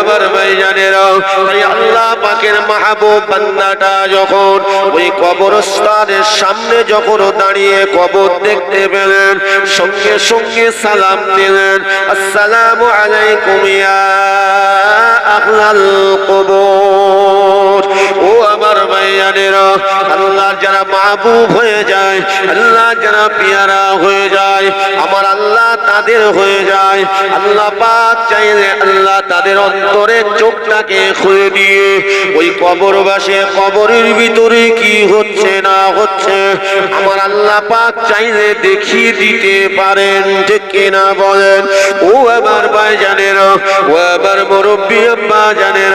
আমার ভাইজানেরাও তাই আল্লাহ পাকের মাহবুব বান্দাটা যখন ওই কবরস্থানের সামনে যখন দাঁড়িয়ে কবর দেখতে পেলেন, সঙ্গে সঙ্গে সালাম দিলেন, আসসালামু আলাইকুম ইয়া আহলাল কবর। ও আমার ভাইয়ানেরা আল্লাহ যারা মাহবুব হয়ে যায়, আল্লাহ যারা পিয়ারা হয়ে যায়, আমার আল্লাহ তাদের হয়ে যায়। আল্লাহ পাক চাইলে আল্লাহ তাদের অন্তরের চোখটাকে খুলে দিয়ে, ওই কবরবাসে কবরের ভিতরে কি হচ্ছে না হচ্ছে, আমার আল্লাহ পাক চাইলে দেখিয়ে দিতে পারেন যে কেনা বলেন? ও আমার ভাই জানেন ও আমার মুরব্বী আব্বা জানেন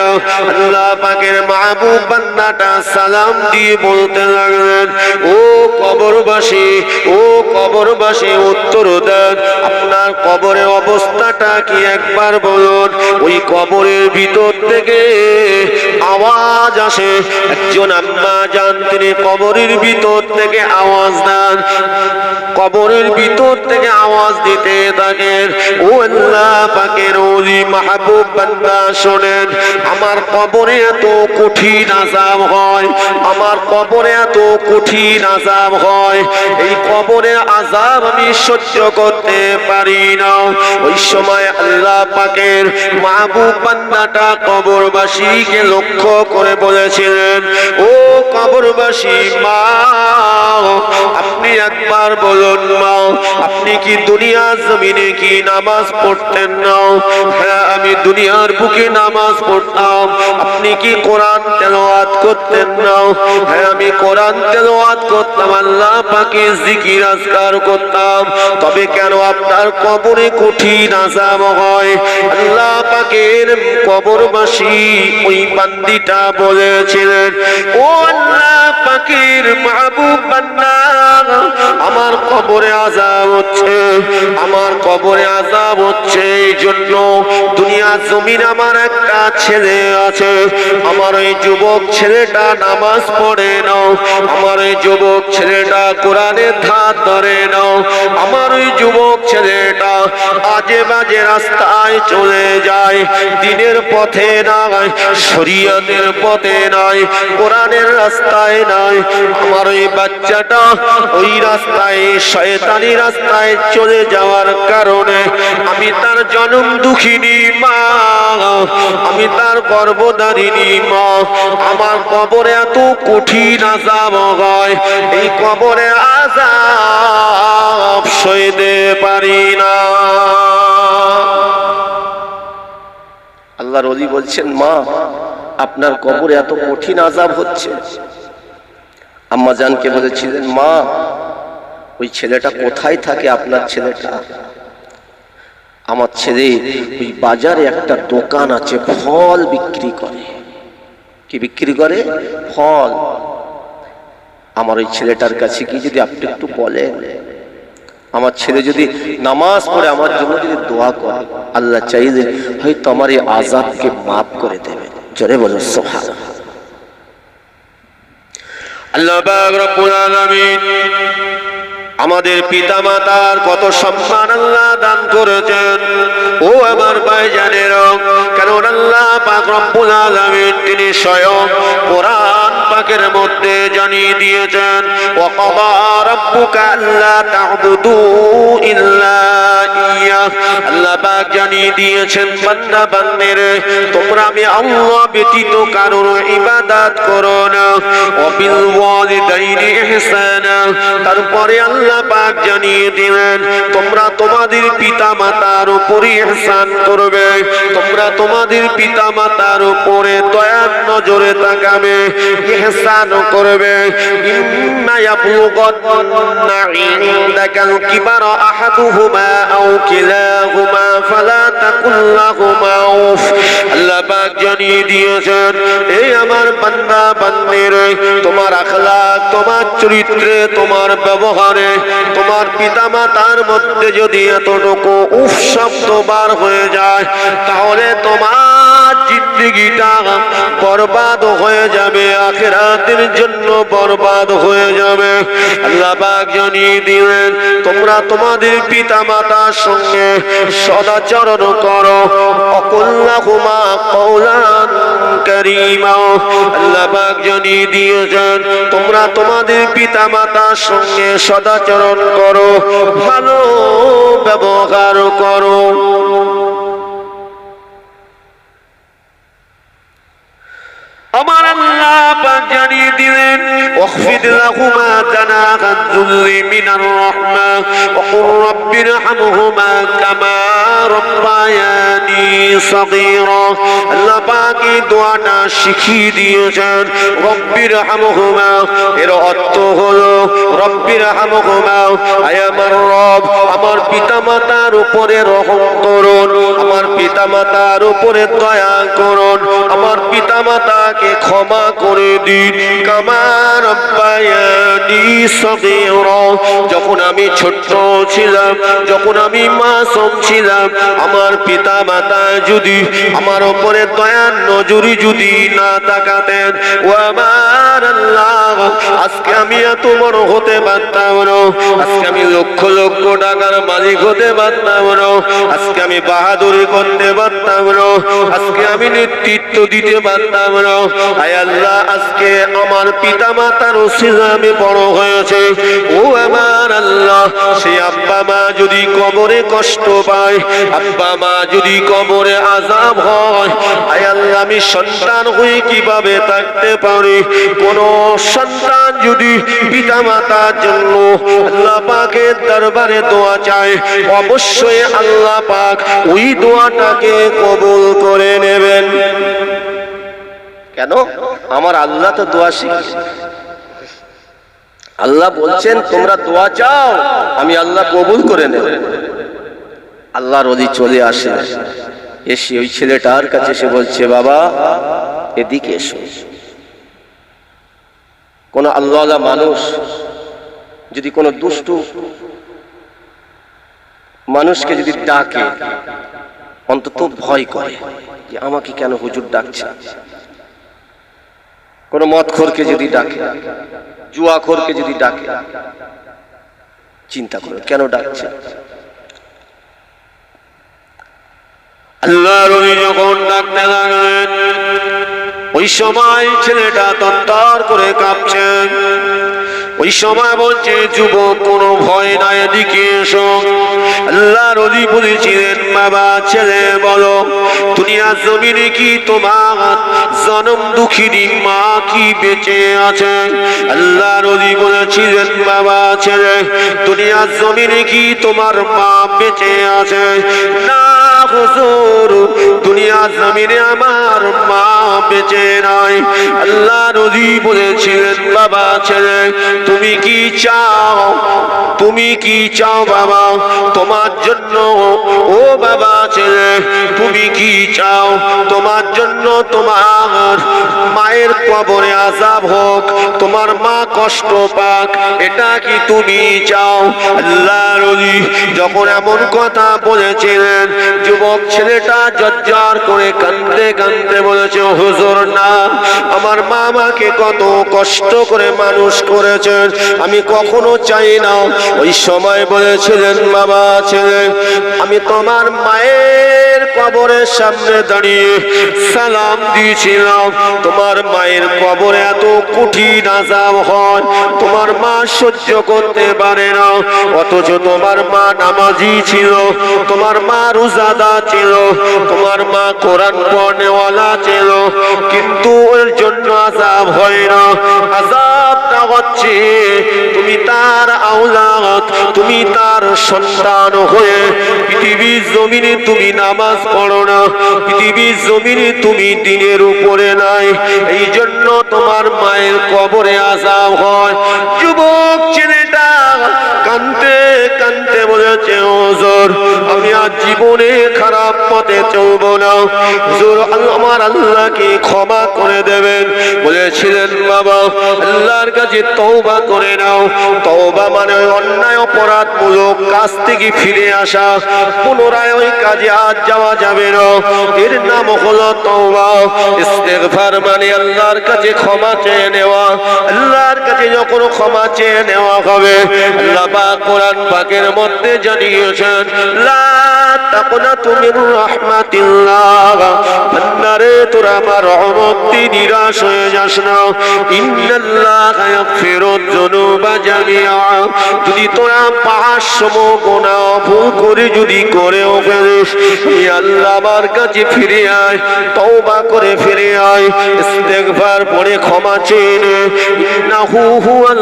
আল্লাহ পাকের মাহবুব বান্দাটা সালাম দিয়ে বলতে লাগলেন, ও কবরবাসী ও কবরবাসী উত্তর দেন, আপনার কবরের অবস্থাটা কি একবার বলুন? ওই কবরের ভিতর থেকে আওয়াজ আসে, একজন আম্মা যান, তিনি কবরের ভিতর থেকে আওয়াজ দেন কবরের ভিতর থেকে আওয়াজ দিতে থাকেন। ও আল্লাহ পাকের ওলি মাহবুব বান্দা শোনেন, আমার কবরে এত কঠিন আজাব হয়, আমার কবরে এত কঠিন আজাব হয়, এই কবরে আজাব আমি সহ্য করতে পারি না। ওই সময় আল্লাহ পাকের মাহবুব বান্দাটা কবরবাসীকে লক্ষ্য করে বলেছিলেন, ও কবরবাসী মা, আপনি একবার আপনি কি দুনিয়া জমিনে কি নামাজ পড়তেন না? হ্যাঁ আমি দুনিয়ার বুকে নামাজ পড়তাম। আপনি কি কোরআন তেলাওয়াত করতেন না? হ্যাঁ আমি কোরআন তেলাওয়াত করতাম, আল্লাহ পাকে জিকির আজকার করতাম। তবে কেন আপনার কবরে কঠিন আজাব হয়? আল্লাহ পাকের কবরবাসী ওই বান্দিটা বলেছিলেন, ও আল্লাহ পাকের মাহবুব আমার কবরে আজাব হচ্ছে, আমার কবরে আজাব হচ্ছে এই জন্য দুনিয়া জমিন আমার একটা ছেলে আছে। আমার ওই যুবক ছেলেটা নামাজ পড়ে নাও, আমার ওই যুবক ছেলেটা কোরআনের ধার ধরে নাও, আমার ওই যুবক ছেলেটা আজে বাজে রাস্তায় চলে যায়, দিনের পথে নয় শরীয়তের পথে নয় কোরআনের রাস্তায় নয় আমার ওই বাচ্চাটা ওই রাস্তায় শয়তানি রাস্তায় চলে যাওয়ার কারণে আমি তার জনম দুঃখিনী মা। আমি তার গর্ভধারিণী মা। আমার কবরে এত কঠিন আজাব হয়, এই কবরে আজাব সইতে পারি না। আল্লাহর অলি বলছেন, মা, আপনার কবরে এত কঠিন আজাব হচ্ছে। আম্মা জানকে বলেছিলেন, মা ওই ছেলেটা কোথায় থাকে আপনার ছেলেটা? আমার ছেলে ওই বাজারে একটা দোকান আছে, ফল বিক্রি করে। কি বিক্রি করে? ফল। আমার ওই ছেলেটার কাছে কি যদি আপনি একটু বলেন। আমার ছেলে যদি নামাজ পড়ে, আমার জন্য যদি দোয়া করে, আল্লাহ চাইলে হয়তো আমার এই আজাবকে মাফ করে দেবে। জোরে বলো সোহা আল্লাহ রব্বুল আলামিন আমাদের পিতা মাতার কত সম্মান আল্লাহ দান করেছেন। ও আমার ভাইজানের কারণ আল্লাহ পাক রব্বুল আলামিন তিনি স্বয়ং কোরআন পাকের মধ্যে জানিয়ে দিয়েছেন, ওয়া ক্বাদা রাব্বুকা আল্লা তা'বুদু ইল্লা আল্লাহ জানিয়ে দিয়েছেন, বান্দা, বান্দের, তোমরা আমি আল্লাহ ব্যতীত কারোর ইবাদত করো না। তারপরে আল্লাহ পাক জানিয়ে দিলেন, তোমরা তোমাদের পিতা মাতার উপরে ইহসান করবে। তোমরা তোমাদের পিতা মাতার উপরে দয়ার নজরে তাকাবে, ইহসান করবে। ইম্মা ইয়াবলুগান্না ইনদাকাল কিবারা আহাদুহুমা আও কিলাহুমা ফালা তাকুল লাহুমা উফ, আল্লাহ পাক জানিয়ে দিয়েছেন এই আমার বান্দা, বান্দির, তোমার আখলাক, তোমার চরিত্রে, তোমার ব্যবহারে, তোমার পিতামাতার মধ্যে যদি এতটুকু উফ শব্দ বার হয়ে যায়, তাহলে তোমার জিন্দিগিটা বরবাদ হয়ে যাবে, আখেরাতের জন্য বরবাদ হয়ে যাবে। আল্লাহ পাক জানিয়ে দিলেন, তোমরা তোমাদের পিতা মাতার সঙ্গে সদাচরণ করো। অকল্লাহুমা কওলান কারীমা। আল্লাহ পাক তোমরা তোমাদের পিতা মাতার সঙ্গে সদাচরণ করো, ভালো ব্যবহার করো। আমার আল্লাহ পাক জানিয়ে দিলেন কামা রাব্বায়ানি সাগীরা। আল্লাহ পাক এই দোয়াটা শিখিয়ে দিয়েছেন হামহুমা এর অর্থ হলো রব্বির হামহুমা আয় আমার রব, আমার পিতামাতার উপরে রহম করুন, আমার পিতামাতার উপরে দয়া করুন, আমার পিতামাতাকে ক্ষমা করে দিন। কামার যখন আমি ছোট্ট ছিলাম, যখন আমি মাসুম ছিলাম, আমার পিতা মাতা যদি আমার উপরে দয়ার নজরি যদি না তাকাতেন, ও আমার আজকে আমি এত বড় হতে পারতাম আজকে আমি লক্ষ লক্ষ টাকার মালিক হতে পারতাম আজকে আমি বাহাদুরি করতে পারতাম আজকে আমি নেতৃত্ব দিতে পারতাম আয় আজকে আমার পিতা মাতার আমি বড় হয়েছে। ও আমার আল্লাহ, সেই আব্বা মা যদি কবরে কষ্ট পায়, আব্বা মা যদি কবরে আজাব হয় আয় আল্লাহ, আমি সন্তান হয়ে কীভাবে থাকতে পারি? কোন সন্তান যদি পিতা মাতার জন্য আল্লাহ পাকের দরবারে দোয়া চায়, অবশ্যই আল্লাহ পাক ওই দোয়াটাকে কবুল করে নেবেন কেন? আমার আল্লাহ তো দোয়া শিখছে আল্লাহ বলছেন, তোমরা দোয়া চাও, আমি আল্লাহ কবুল করে নেব। আল্লাহর অলি চলে আসে। এসে ওই ছেলেটার কাছে সে বলছে, বাবা, এদিকে এসো। কোন আল্লাহ মানুষ, যদি কোনো দুষ্টু মানুষকে যদি ডাকে, অন্তত ভয় করে যে, আমাকে কেন হুজুর ডাকছে? কোন মদখোরকে যদি ডাকে জুয়া জুয়াখোরকে যদি ডাকে, চিন্তা করো, কেন ডাকছে? আল্লাহ রবি যখন ডাকতে লাগলেন, ওই সময় ছেলেটা তত্তর করে কাঁপছে। ওই সময় বলছে, যুবক, কোনো ভয় নাই, এদিকে এসো। আল্লাহ রদি বলেছিলেন, বাবা, ছেলে, বলো দুনিয়া জমিনে কি তোমার জনম দুঃখিনী মা কি বেঁচে আছে? আল্লাহ রদি বলেছিলেন, বাবা, ছেলে দুনিয়া জমিনে কি তোমার মা বেঁচে আছে? না হুজুর, দুনিয়া জমিনে আমার মা বেঁচে নাই। আল্লাহ নদী বলেছিলেন, বাবা ছেলে, তুমি কি চাও? তুমি কি চাও বাবা? তোমার জন্য, ও বাবা ছেলে, তুমি কি চাও? তোমার জন্য তোমার মায়ের কবরে আজাব হোক, তোমার মা কষ্ট পাক, এটা কি তুমি চাও? আল্লাহ নদী যখন এমন কথা বলেছিলেন যুবক ছেলেটা জজ্জার করে কান্দে কান্দে বলেছে, হুজুর, না, আমার মা আমাকে কত কষ্ট করে মানুষ করেছেন, আমি কখনো চাই না। ওই সময় বলেছিলেন, বাবা ছেলে, আমি তোমার মায়ের কবরের সামনে দাঁড়িয়ে সালাম দিয়েছিলাম। তোমার মায়ের কবরে এত কঠিন আজাব হয়, তোমার মা সহ্য করতে পারে না। অথচ তোমার মা নামাজি ছিল, তোমার মা রোজাদা ছিল, তোমার মা কোরআন পড়নেওয়ালা ছিল, কিন্তু ওর জন্য আজাব হয় আজাবটা হচ্ছে, তুমি তার আওলাদ, তুমি তার সন্তান হয়ে পৃথিবীর জমিনে তুমি নামাজ পড়ো না, পৃথিবীর জমিনে তুমি দিনের উপরে নাই। এই জন্য তোমার মায়ের কবরে আজাব হয়। যুবক ছেলেটা কানতে হুজুর। আমি আর জীবনে খারাপ পথে চলবো না। হুজুর আমার আল্লাহকে ক্ষমা করে দেবেন। বলেছিলেন, বাবা, আল্লাহর কাছে তওবা করে নাও। তওবা মানে অন্যায় অপরাধ মূলক কাজ থেকে ফিরে আসা। পুনরায় ওই কাজে আজ যাওয়া যাবে না। এর নাম হলো তওবা। ইস্তেগফার মানে আল্লাহর কাছে ক্ষমা চেয়ে নেওয়া। আল্লাহর কাছে যখন ক্ষমা চেয়ে নেওয়া হবে, আল্লাহ পাক কোরআন পাকের মধ্যে জানিয়েছেন তোরা নিরাশ হয়ে যদি তোরা করে যদি করেও আল্লাহ কাছে ফিরে আয়, তওবা করে ফিরে আয়, ইস্তেগফার পড়ে ক্ষমা চেয়ে নে। ইন্নাহু হুয়াল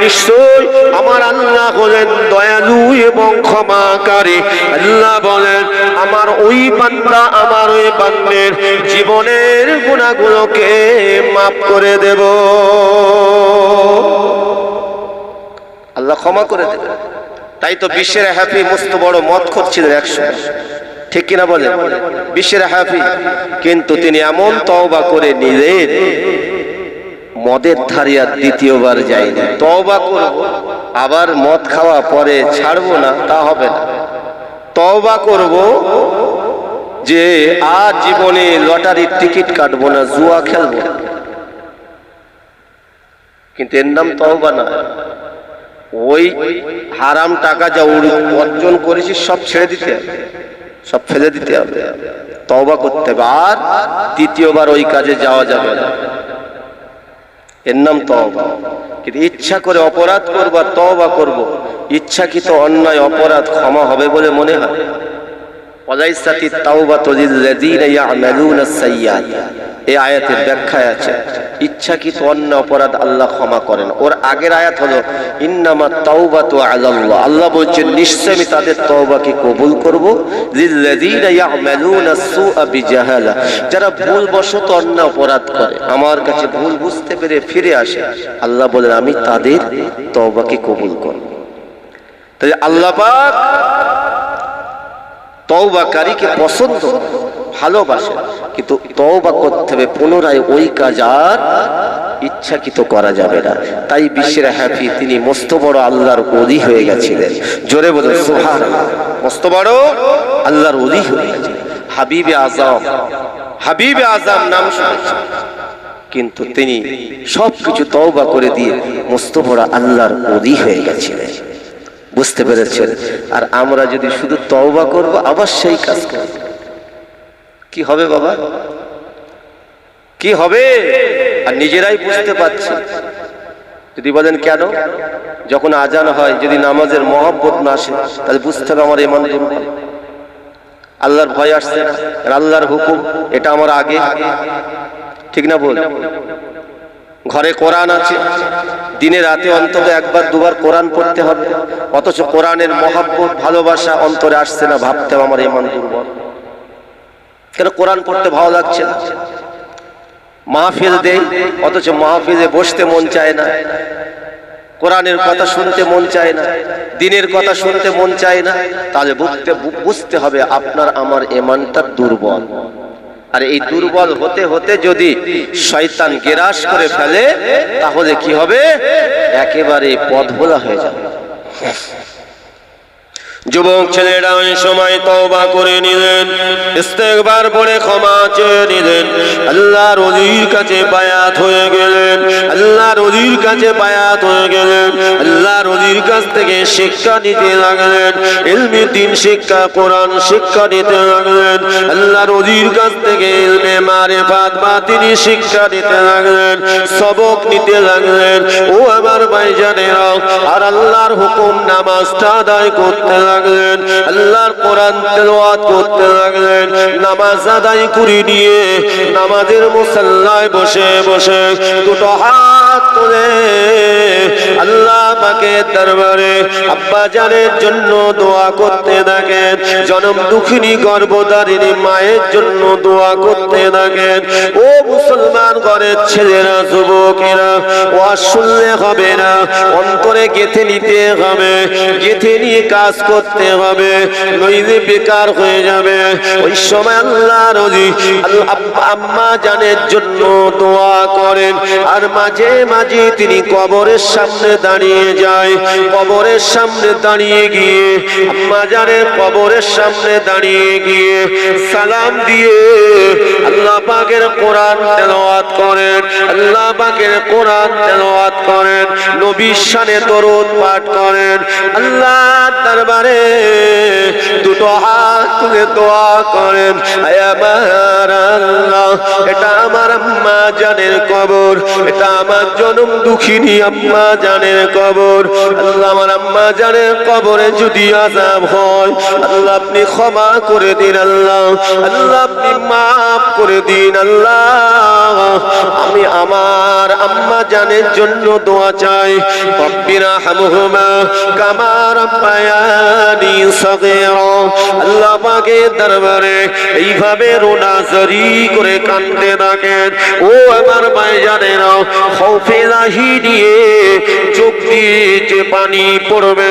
নিশ্চয় আমার আল্লাহ হলেন দয়ালু এবং ক্ষমাকারী। আল্লাহ বলেন, আমার ওই বান্দা আমার ওই বান্দের জীবনের গুণাগুলোকে মাফ করে দেব। আল্লাহ ক্ষমা করে দেবে তাই তো বিশ্বের হ্যাপি মস্ত বড় মত করছিলেন একশো ঠিক কিনা বলে বিশ্বের হ্যাপি কিন্তু তিনি এমন তওবা করে নিলেন মদের ধারে আর দ্বিতীয়বার যায়নি তওবা করব, আবার মদ খাওয়া পরে ছাড়বো না, তা হবে না। তওবা করব যে আর জীবনে লটারির টিকিট কাটবো না, জুয়া খেলব। কিন্তু এর নাম তওবা না। ওই হারাম টাকা যা অর্জন করেছি, সব ছেড়ে দিতে হবে। সব ফেলে দিতে হবে। তওবা করতে হবে। আর তৃতীয়বার ওই কাজে যাওয়া যাবে না। এর নাম তওবা। কিন্তু ইচ্ছা করে অপরাধ করব আর তওবা করব। ইচ্ছাকৃত অন্যায়, অপরাধ ক্ষমা হবে বলে মনে হয়। ওয়ালাইসাতি তাওবাতু লিল্লাযীনা ইয়া'মালুনা সাইয়্যাত। এই আয়াতের ব্যাখ্যায় আছে, ইচ্ছাকৃত অন্য অপরাধ আল্লাহ ক্ষমা করেন। ওর আগের আয়াত হলো, ইন্নামা তাওবাতু আলাল্লাহ। আল্লাহ বলছেন নিশ্চয় আমি তাদের তওবাকে কবুল করব। যারা ভুলবশত অন্য অপরাধ করে, আমার কাছে ভুল বুঝতে পেরে ফিরে আসে, আল্লাহ বলেন, আমি তাদের তওবাকে কবুল করব। তাই আল্লাহ পাক তওবাকারীকে পছন্দ ভালোবাসে, কিন্তু তওবা করতে হবে, পুনরায় ওই কাজ আর ইচ্ছাকৃত করা যাবে না। তাই বিশ্বের হ্যাপি তিনি মস্ত বড় আল্লাহর অলি হয়ে গেছিলেন। জোরে বলে সোহার মস্ত বড় আল্লাহর অলি হয়ে গেছিলেন। হাবিবে আজম হাবিবে আজম নাম শুনেছেন। কিন্তু তিনি সবকিছু তওবা করে দিয়ে মস্ত বড় আল্লাহর অলি হয়ে গেছিলেন। বুঝতে পেরেছেন? আর আমরা যদি শুধু তওবা করব, আবার সেই কাজ করব। কি হবে বাবা? কি হবে? আর নিজেরাই বুঝতে পারছি যদি বলেন কেন? যখন আজান হয়, যদি নামাজের মহব্বত না আসে, তাহলে বুঝতে হবে আমার এমন আল্লাহর ভয় আসছে আর আল্লাহর হুকুম, এটা আমার আগে। ঠিক না বল ঘরে কোরআন আছে, দিনে রাতে অন্তত একবার, দুবার কোরআন পড়তে হবে। অথচ কোরআনের মহাব্বত, ভালোবাসা অন্তরে আসছে না, ভাবতে আমার ইমান দুর্বল। কেন কোরআন পড়তে ভালো লাগছে না? মাহফিল দেই, অথচ মাহফিলে বসতে মন চায় না। কোরআনের কথা শুনতে মন চায় না, দিনের কথা শুনতে মন চায় না। তাহলে বুঝতে বুঝতে হবে আপনার আমার এমানটা দুর্বল। আর এই দুর্বল হতে হতে যদি শয়তান গেরাস করে ফেলে, তাহলে কি হবে? একেবারে পথ ভোলা হয়ে যাবে। যুবক ছেলেরা ওই সময় তওবা করে নিলেন, ইস্তেগফার পরে ক্ষমা চেয়ে নিলেন। আল্লাহর ওলির কাছে বায়াত হয়ে গেলেন, আল্লাহর ওলির কাছে বায়াত হয়ে গেলেন, আল্লাহর ওলির কাছ থেকে শিক্ষা নিতে লাগলেন, ইলমি দিন শিক্ষা, কোরআন শিক্ষা নিতে লাগলেন, আল্লাহর ওলির কাছ থেকে ইলমে মারিফাত, বাতিনি শিক্ষা নিতে লাগলেন, সবক নিতে লাগলেন। ও আমার ভাইজানেরা আর আল্লাহর হুকুম নামাজটা আদায় করতে লাগলেন আল্লাহর কোরআন তেলাওয়াত করতে লাগলেন নামাজ আদায় করে নিয়ে নামাজের মুসাল্লায় বসে বসে দুটো হাত হাত আল্লাহ পাকে দরবারে আব্বা জন্য দোয়া করতে থাকেন। জনম দুঃখিনী গর্ভধারিণী মায়ের জন্য দোয়া করতে থাকেন। ও মুসলমান ঘরের ছেলেরা, যুবকেরা ওয়াজ শুনলে হবে না, অন্তরে গেথে নিতে হবে, গেথে নিয়ে কাজ করতে হবে, নইলে বেকার হয়ে যাবে। ওই সময় আল্লাহ রজি আম্মা জানের জন্য দোয়া করেন। আর মাঝে মাঝে, তিনি কবরের সামনে দাঁড়িয়ে যায়। কবরের সামনে দাঁড়িয়ে গিয়ে আম্মা জানের কবরের সামনে দাঁড়িয়ে গিয়ে সালাম দিয়ে আল্লাহ পাকের কোরআন তেলাওয়াত করেন। আল্লাহ পাকের কোরআন তেলাওয়াত করেন। নবীর শানে দরুদ পাঠ করেন। আল্লাহ দরবারে দুটো হাত তুলে দোয়া করেন। আমার আল্লাহ, এটা আমার আম্মা জানের কবর, এটা আমার জনম দুঃখিনী আম্মা জানের কবর। আল্লাহ আমার আম্মা জানের কবরে যদি আজাব হয়, আল্লাহ আপনি ক্ষমা করে দিন আল্লাহ। আল্লাহ আপনি মাফ করে দিন আল্লাহ। আমি আমার আম্মা জানের জন্য দোয়া চাই। রব্বিরা হামহুমা কামা রাব্বায়ানি সগীরা। আল্লাহ পাকের দরবারে এইভাবে রোনাজারি করে কান্দে থাকেন। ও আমার ভাইজানেরা খৌফে লাহি দিয়ে চোখ দিয়ে যে পানি পড়বে,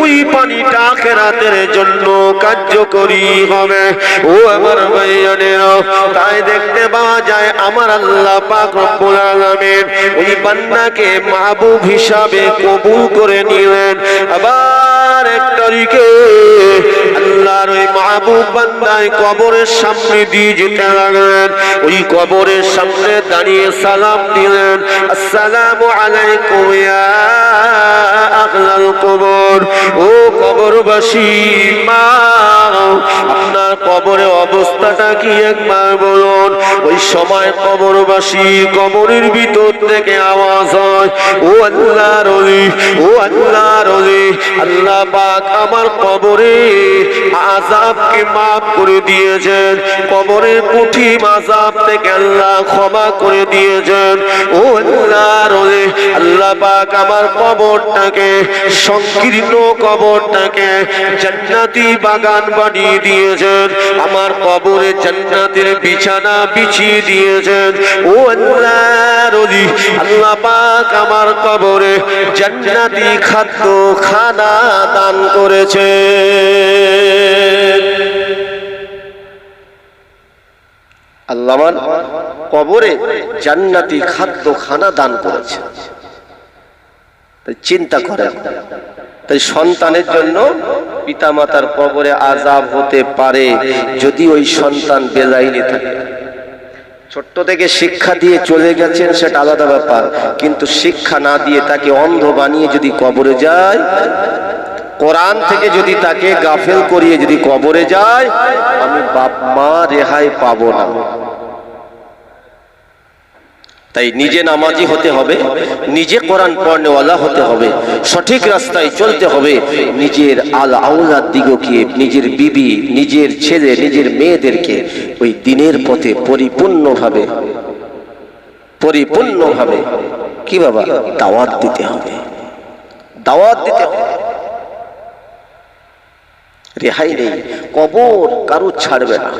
ওই পানিটা খেরাতের জন্য কার্যকরী হবে। ও আমার ভাইজানেরা তাই দেখতে পাওয়া যায় আমার আল্লাহ পাক ওই বান্দাকে মাহবুব হিসাবে কবুল করে নিলেন। আবার এক তারিখে আল্লাহর ওই মাহবুব বান্দায় কবরের সামনে দিয়ে যেতে লাগলেন। ওই কবরের সামনে দাঁড়িয়ে সালাম দিলেন, আসসালামু আলাইকুম ইয়া আহলাল কবর। ও কবরবাসী মা আপনার কবরে অবস্থাটা কি একবার বলুন? ওই সময় কবরবাসী কবরের ভিতর থেকে আওয়াজ হয় ও আল্লাহ ও আল্লাহ আমার কবরে মাফ করে দিয়েছেন। কবরের করে দিয়েছেন। ও আমার কবরটাকে, সংকীর্ণ কবরটাকে জান্নাতি বাগান বানিয়ে দিয়েছেন। আমার কবরে জান্নাতের বিছানা বিছিয়ে দিয়েছেন। ও আল্লাহ রলি আল্লাহ পাক আমার কবরে জান্নাতি খাদ্য, খানা দান করেছে। আল্লামান কবরে জান্নাতি খাদ্য, খানা দান করেছে। চিন্তা করেন, তাই সন্তানের জন্য পিতামাতার কবরে আজাব হতে পারে যদি ওই সন্তান বেলাইনে থাকে। ছোট্ট থেকে শিক্ষা দিয়ে চলে গেছেন সেটা আলাদা ব্যাপার। কিন্তু শিক্ষা না দিয়ে তাকে অন্ধ বানিয়ে যদি কবরে যায়, কোরআন থেকে যদি তাকে গাফেল করিয়ে যদি কবরে যায়, আমি বাপ মা রেহাই পাবো না। তাই নিজে নামাজি হতে হবে, নিজে কোরআন পড়নেওয়ালা হতে হবে, সঠিক রাস্তায় চলতে হবে, নিজের আল আউলাদ দিগকে, নিজের বিবি, নিজের ছেলে, নিজের মেয়েদেরকে ওই দিনের পথে পরিপূর্ণভাবে পরিপূর্ণভাবে কি বাবা? দাওয়াত দিতে হবে। দাওয়াত দিতে হবে। রেহাই নেই। কবর কারও ছাড়বে না।